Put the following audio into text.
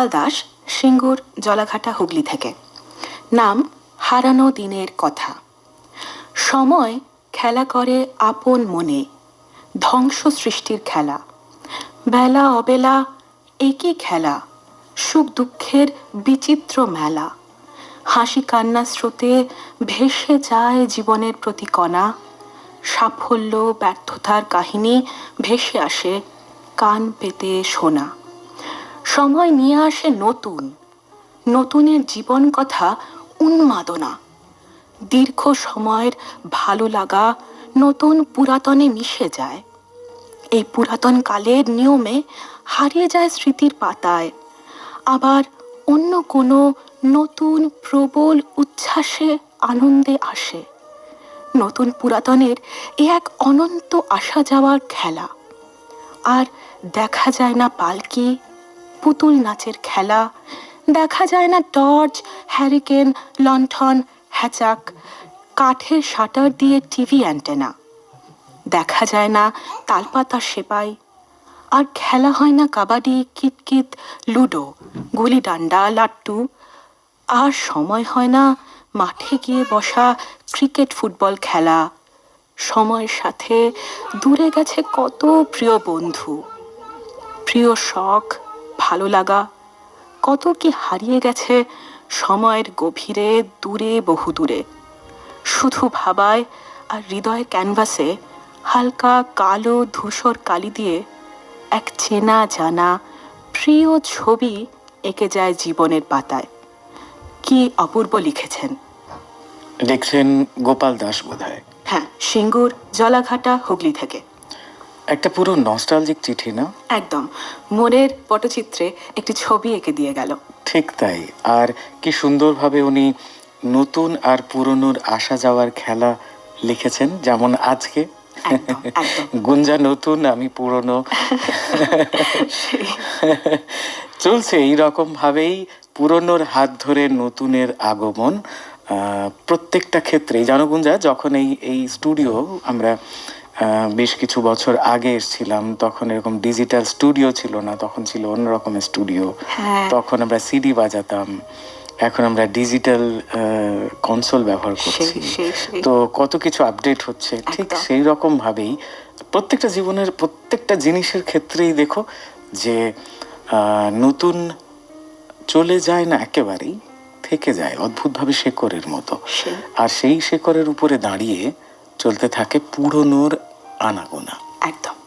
গোপাল দাস, সিঙ্গুর জলাঘাটা হুগলি থেকে। নাম, হারানো দিনের কথা। সময়, খেলা করে আপন মনে। ধ্বংস সৃষ্টির খেলা। বেলা, অবেলা, একই খেলা। সুখ দুঃখের বিচিত্র মেলা। হাসি কান্না স্রোতে ভেসে যায় জীবনের প্রতি কণা সাফল্য, ব্যর্থতার কাহিনী ভেসে আসে কান পেতে শোনা সময় নিয়ে আসে নতুন। নতুনের জীবন কথা উন্মাদনা। দীর্ঘ সময়ের ভালো লাগা নতুন পুরাতনে মিশে যায়। এই পুরাতন কালের নিয়মে হারিয়ে যায় স্মৃতির পাতায়। আবার অন্য কোনো নতুন প্রবল উচ্ছ্বাসে আনন্দে আসে। নতুন পুরাতনের এ এক অনন্ত আসা যাওয়ার খেলা। আর দেখা যায় না পালকি পুতুল নাচের খেলা। দেখা যায় না টর্চ, হ্যারিকেন, লণ্ঠন, হ্যাচাক, কাঠের শাটার দিয়ে টিভি অ্যান্টেনা। দেখা যায় না তালপাতা সেপাই। আর খেলা হয় না কাবাডি কিতকিত লুডো, গুলি ডান্ডা, লাট্টু। আর সময় হয় না মাঠে গিয়ে বসা ক্রিকেট ফুটবল খেলা। সময়ের সাথে দূরে গেছে কত প্রিয় বন্ধু। প্রিয় শখ ভালো লাগা। কত কি হারিয়ে গেছে সময়ের গভীরে দূরে বহু দূরে শুধু ভাবায় আর হৃদয়ের ক্যানভাসে হালকা কালো ধূসর কালি দিয়ে এক চেনা জানা প্রিয় ছবি এঁকে যায় জীবনের পাতায়। কি অপূর্ব লিখেছেন। লিখছেন গোপাল দাস বোধহয়। হ্যাঁ সিঙ্গুর জলাঘাটা হুগলি থেকে। একটা পুরো নস্টালজিক চিঠি না? একদম। মনের পটচিত্রে একটি ছবি এঁকে দিয়ে গেল। ঠিক তাই। আর কি সুন্দরভাবে উনি নতুন আর পুরনোর আসা যাওয়ার খেলা লিখেছেন যেমন আজকে। গুঞ্জা নতুন আমি পুরনো। চলছে এই রকম ভাবেই পুরনোর হাত ধরে নতুনের আগমন। প্রত্যেকটা ক্ষেত্রেই। জানো গুঞ্জা যখন এই এই স্টুডিও আমরা বেশ কিছু বছর আগে এসেছিলাম তখন এরকম ডিজিটাল স্টুডিও ছিল না তখন ছিল অন্যরকম স্টুডিও হ্যাঁ। তখন আমরা সিডি বাজাতাম এখন আমরা ডিজিটাল কনসোল ব্যবহার করছি। তো কত কিছু আপডেট হচ্ছে ঠিক। সেই রকম ভাবেই প্রত্যেকটা জীবনের প্রত্যেকটা জিনিসের ক্ষেত্রেই দেখো যে নতুন চলে যায় না একেবারেই থেকে যায় অদ্ভুতভাবে শেকরের মতো আর সেই শেকরের উপরে দাঁড়িয়ে চলতে থাকে পুরনোর আনাগোনা। একদম।